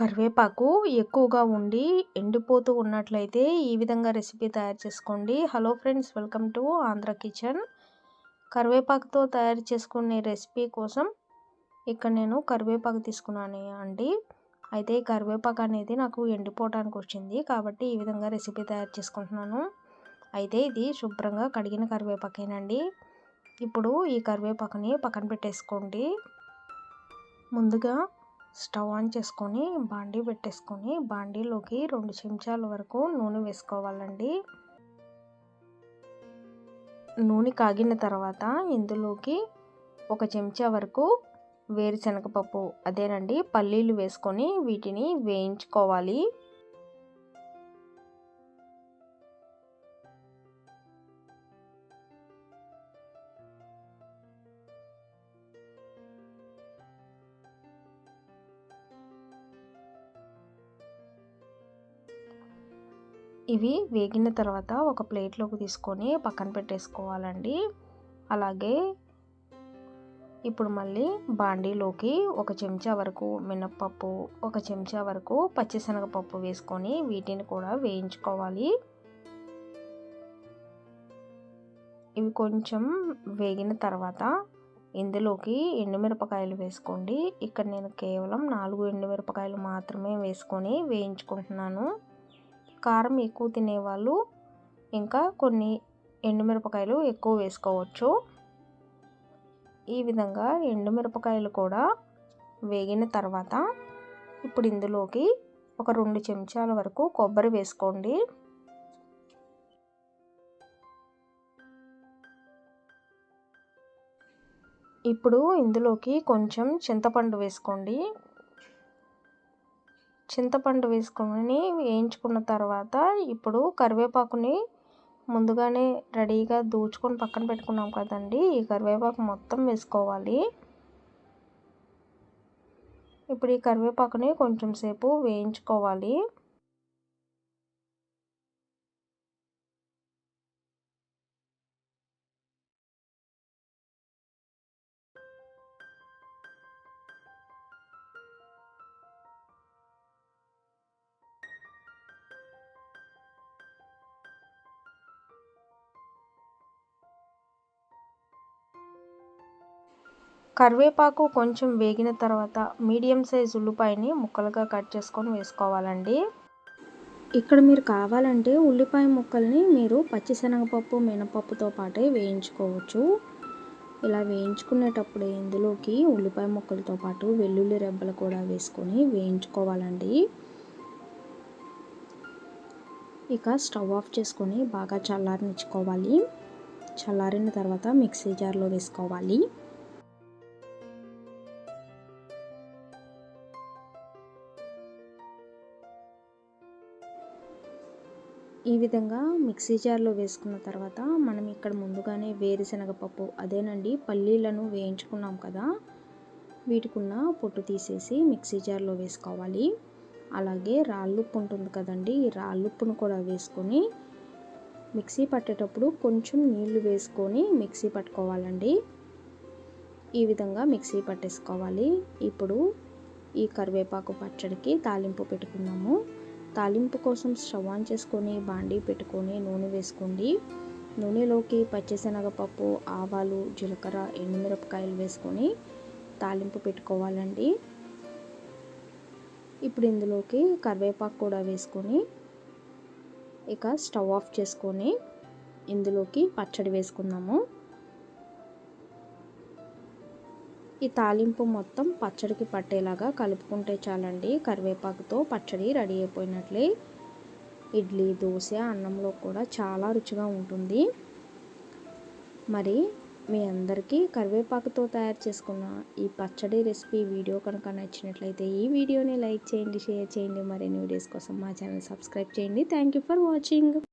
కరివేపాకు ఎక్కువగా ఉండి ఎండిపోతూ ఉన్నట్లయితే ఈ విధంగా రెసిపీ తయారు చేసుకోండి. Hello friends welcome to Andhra kitchen. కరివేపాకుతో తయారు చేసుకునే రెసిపీ కోసం ఇక్కడ నేను కరివేపాకు తీసుకున్నాను అండి. అయితే కరివేపాకు అనేది నాకు ఎండిపోవడానికి వచ్చింది కాబట్టి ఈ విధంగా రెసిపీ తయారు చేసుకుంటున్నాను. అయితే ఇది శుభ్రంగా కడిగిన కరివేపాకేనండి. ఇప్పుడు ఈ కరివేపాకుని పక్కన పెట్టేసుకోండి. ముందుగా స్టవ్ ఆన్ చేసుకొని బాండీ పెట్టేసుకొని బాండీలోకి రెండు చెంచాల వరకు నూనె వేసుకోవాలండి. నూనె కాగిన తర్వాత ఇందులోకి ఒక చెంచా వరకు వేరుశనగపప్పు అదేనండి పల్లీలు వేసుకొని వీటిని వేయించుకోవాలి. ఇవి వేగిన తర్వాత ఒక ప్లేట్లోకి తీసుకొని పక్కన పెట్టేసుకోవాలండి. అలాగే ఇప్పుడు మళ్ళీ బాండీలోకి ఒక చెంచా వరకు మినప్పప్పు ఒక చెంచా వరకు పచ్చిశనగపప్పు వేసుకొని వీటిని కూడా వేయించుకోవాలి. ఇవి కొంచెం వేగిన తర్వాత ఇందులోకి ఎండుమిరపకాయలు వేసుకోండి. ఇక్కడ నేను కేవలం నాలుగు ఎండుమిరపకాయలు మాత్రమే వేసుకొని వేయించుకుంటున్నాను. కారం ఎక్కువ తినేవాళ్ళు. ఇంకా కొన్ని ఎండుమిరపకాయలు ఎక్కువ వేసుకోవచ్చు. ఈ విధంగా ఎండుమిరపకాయలు కూడా వేగిన తర్వాత ఇప్పుడు ఇందులోకి ఒక రెండు చెంచాల వరకు కొబ్బరి వేసుకోండి. ఇప్పుడు ఇందులోకి కొంచెం చింతపండు వేసుకోండి. చింతపండు వేసుకొని వేయించుకున్న తర్వాత ఇప్పుడు కరివేపాకుని ముందుగానే రెడీగా దూచుకొని పక్కన పెట్టుకున్నాం కదండి. ఈ కరివేపాకు మొత్తం వేసుకోవాలి. ఇప్పుడు ఈ కరివేపాకుని కొంచెం సేపు వేయించుకోవాలి. కరివేపాకు కొంచెం వేగిన తర్వాత మీడియం సైజ్ ఉల్లిపాయని ముక్కలుగా కట్ చేసుకొని వేసుకోవాలండి. ఇక్కడ మీరు కావాలంటే ఉల్లిపాయ ముక్కల్ని మీరు పచ్చిశనగపప్పు మినపప్పుతో పాటే వేయించుకోవచ్చు. ఇలా వేయించుకునేటప్పుడు ఇందులోకి ఉల్లిపాయ ముక్కలతో పాటు వెల్లుల్లి రెబ్బలు కూడా వేసుకొని వేయించుకోవాలండి. ఇక స్టవ్ ఆఫ్ చేసుకొని బాగా చల్లారనిచ్చుకోవాలి. చల్లారిన తర్వాత మిక్సీ జార్లో వేసుకోవాలి. ఈ విధంగా మిక్సీ జార్లో వేసుకున్న తర్వాత మనం ఇక్కడ ముందుగానే వేరుశనగపప్పు అదేనండి పల్లీలను వేయించుకున్నాం కదా. వీటికున్న పొట్టు తీసేసి మిక్సీ జార్లో వేసుకోవాలి. అలాగే రాళ్ళుప్పు ఉంటుంది కదండి ఈ రాళ్ళుప్పును కూడా వేసుకొని మిక్సీ పట్టేటప్పుడు కొంచెం నీళ్ళు వేసుకొని మిక్సీ పట్టుకోవాలండి. ఈ విధంగా మిక్సీ పట్టేసుకోవాలి. ఇప్పుడు ఈ కరివేపాకు పచ్చడికి తాలింపు పెట్టుకున్నాము. తాలింపు కోసం స్టవ్ ఆన్ చేసుకొని బాండీ పెట్టుకొని నూనె వేసుకోండి. నూనెలోకి పచ్చిశనగపప్పు ఆవాలు జీలకర్ర ఎండుమిరపకాయలు వేసుకొని తాలింపు పెట్టుకోవాలండి. ఇప్పుడు ఇందులోకి కరివేపాకు కూడా వేసుకొని ఇక స్టవ్ ఆఫ్ చేసుకొని ఇందులోకి పచ్చడి వేసుకుందాము. ఈ తాలింపు మొత్తం పచ్చడికి పట్టేలాగా కలుపుకుంటే చాలండి. కరివేపాకుతో పచ్చడి రెడీ అయిపోయినట్లే. ఇడ్లీ దోశ అన్నంలో కూడా చాలా రుచిగా ఉంటుంది. మరి మీ అందరికీ కరివేపాకుతో తయారు చేసుకున్న ఈ పచ్చడి రెసిపీ వీడియో కనుక నచ్చినట్లయితే ఈ వీడియోని లైక్ చేయండి షేర్ చేయండి. మరిన్ని వీడియోస్ కోసం మా ఛానల్ సబ్స్క్రైబ్ చేయండి. Thank you for watching.